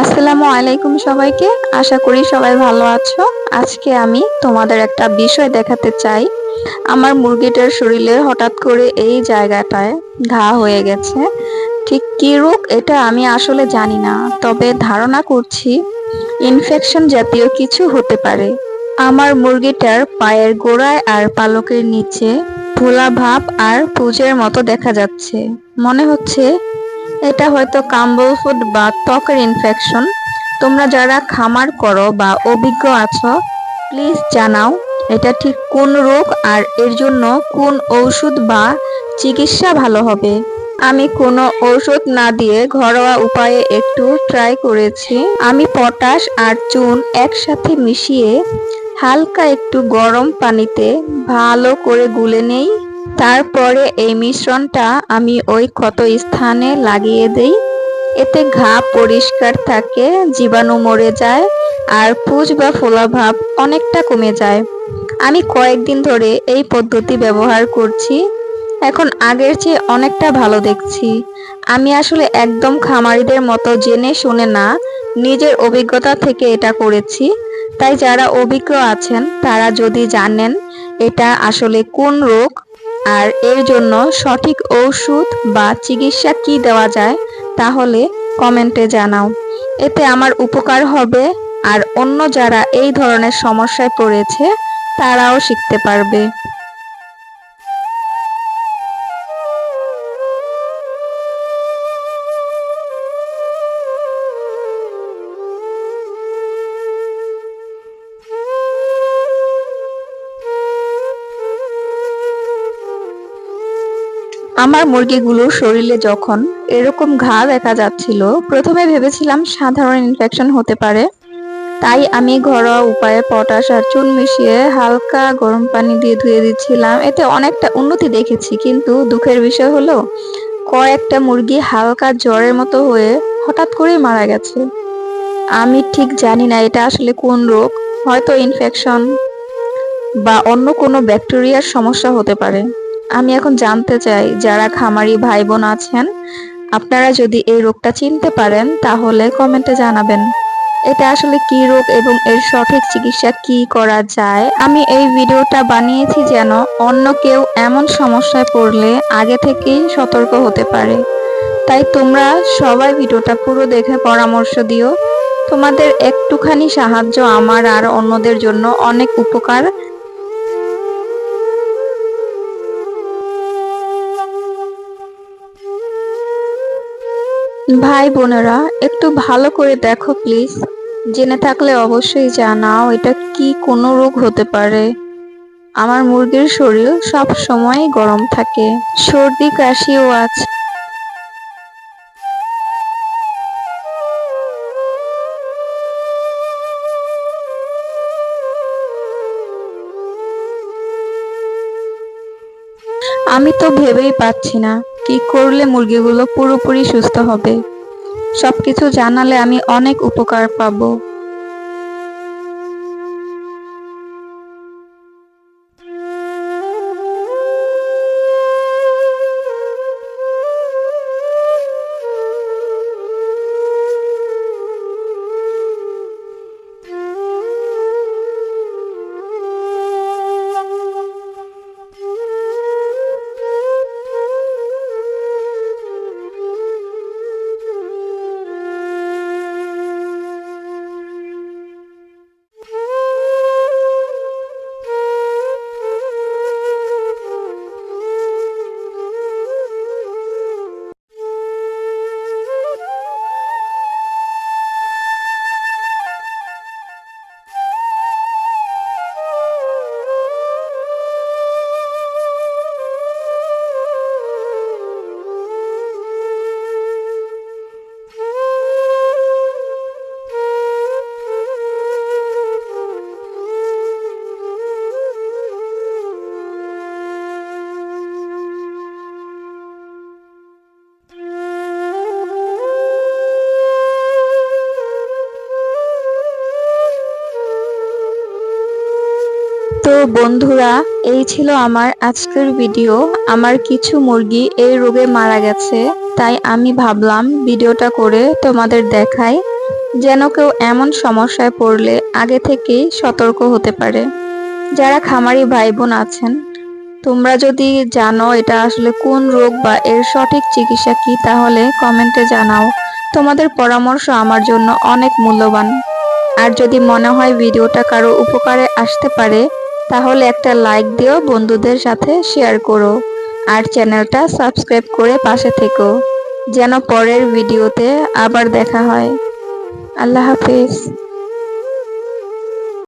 আসসালামু আলাইকুম সবাইকে। আশা করি সবাই ভালো আছো। আজকে আমি তোমাদের একটা বিষয় দেখাতে চাই। আমার মুরগিটার শরীরে হঠাৎ করে এই জায়গাটায় ঘা হয়ে গেছে। ঠিক কি রোগ এটা আমি আসলে জানি না, তবে ধারণা করছি ইনফেকশন জাতীয় কিছু হতে পারে। আমার মুরগিটার পায়ের গোড়ায় আর পালকের নিচে ভোলা ভাব আর পুজের মতো দেখা যাচ্ছে। মনে হচ্ছে এটা হয়তো কাম্বল ফুড বা ত্বকের ইনফেকশন তোমরা যারা খামার করো বা অভিজ্ঞ আছো প্লিজ জানাও, এটা ঠিক কোন রোগ আর এর জন্য কোন ঔষধ বা চিকিৎসা ভালো হবে। আমি কোনো ঔষধ না দিয়ে ঘরোয়া উপায়ে একটু ট্রাই করেছি। আমি পটাশ আর চুন একসাথে মিশিয়ে হালকা একটু গরম পানিতে ভালো করে গুলে নেই। তারপরে এই মিশ্রণটা আমি ওই ক্ষত স্থানে লাগিয়ে দেই। এতে ঘা পরিষ্কার থাকে, জীবাণু মরে যায়, আর পুজ বা ফোলাভাব অনেকটা কমে যায়। আমি কয়েকদিন ধরে এই পদ্ধতি ব্যবহার করছি। এখন আগের চেয়ে অনেকটা ভালো দেখছি। আমি আসলে একদম খামারিদের মতো জেনে শুনে না, নিজের অভিজ্ঞতা থেকে এটা করেছি। তাই যারা অভিজ্ঞ আছেন, তারা যদি জানেন এটা আসলে কোন রোগ আর এর জন্য সঠিক ঔষধ বা চিকিৎসা কি দেওয়া যায়, তাহলে কমেন্টে জানাও। এতে আমার উপকার হবে আর অন্য যারা এই ধরনের সমস্যায় পড়েছে, তারাও শিখতে পারবে। আমার মুরগিগুলোর শরীরে যখন এরকম ঘা দেখা যাচ্ছিল, প্রথমে ভেবেছিলাম সাধারণ ইনফেকশন হতে পারে। তাই আমি ঘরোয়া উপায়ে পটাশ আর চুন মিশিয়ে হালকা গরম পানি দিয়ে ধুয়ে দিচ্ছিলাম। এতে অনেকটা উন্নতি দেখেছি, কিন্তু দুঃখের বিষয় হলো, কয়েকটা মুরগি হালকা জ্বরের মতো হয়ে হঠাৎ করেই মারা গেছে। আমি ঠিক জানি না এটা আসলে কোন রোগ, হয়তো ইনফেকশন বা অন্য কোনো ব্যাকটেরিয়ার সমস্যা হতে পারে। আমি এখন জানতে চাই, যারা খামারি ভাই বোন আছেন, আপনারা যদি এই রোগটা চিনতে পারেন, তাহলে কমেন্টে জানাবেন। এটা আসলে কি রোগ এবং এর সঠিক চিকিৎসা কি করা যায়? আমি এই ভিডিওটা বানিয়েছি যেন অন্য কেউ এমন সমস্যায় পড়লে আগে থেকেই সতর্ক হতে পারে। তাই তোমরা সবাই ভিডিওটা পুরো দেখে পরামর্শ দিও। তোমাদের একটুখানি সাহায্য আমার আর অন্যদের জন্য অনেক উপকার ভাই বোনেরা, একটু ভালো করে দেখো প্লিজ। জেনে থাকলে অবশ্যই জানাও এটা কি কোনো রোগ হতে পারে। আমার মুরগির শরীর সব সময় গরম থাকে। সর্দি, কাশিও আছে। আমি তো ভেবেই পাচ্ছি না। কি করলে মুরগিগুলো পুরোপুরি সুস্থ হবে? সবকিছু জানালে আমি অনেক উপকার পাবো। বন্ধুরা, এই ছিল আমার আজকের ভিডিও। আমার কিছু মুরগি এই রোগে মারা গেছে, তাই আমি ভাবলাম ভিডিওটা করে তোমাদের দেখাই, যেন কেউ এমন সমস্যায় পড়লে আগে থেকেই সতর্ক হতে পারে। যারা খামারি ভাই বোন আছেন, তোমরা যদি জানো এটা আসলে কোন রোগ বা এর সঠিক চিকিৎসা কি, তাহলে কমেন্টে জানাও। তোমাদের পরামর্শ আমার জন্য অনেক মূল্যবান। আর যদি মনে হয় ভিডিওটা কারও উপকারে আসতে পারে তাহলে একটা লাইক দিও, বন্ধুদের সাথে শেয়ার করো, আর চ্যানেলটা সাবস্ক্রাইব করে পাশে থেকো, যেন পরের ভিডিওতে আবার দেখা হয়। আল্লাহ হাফিজ।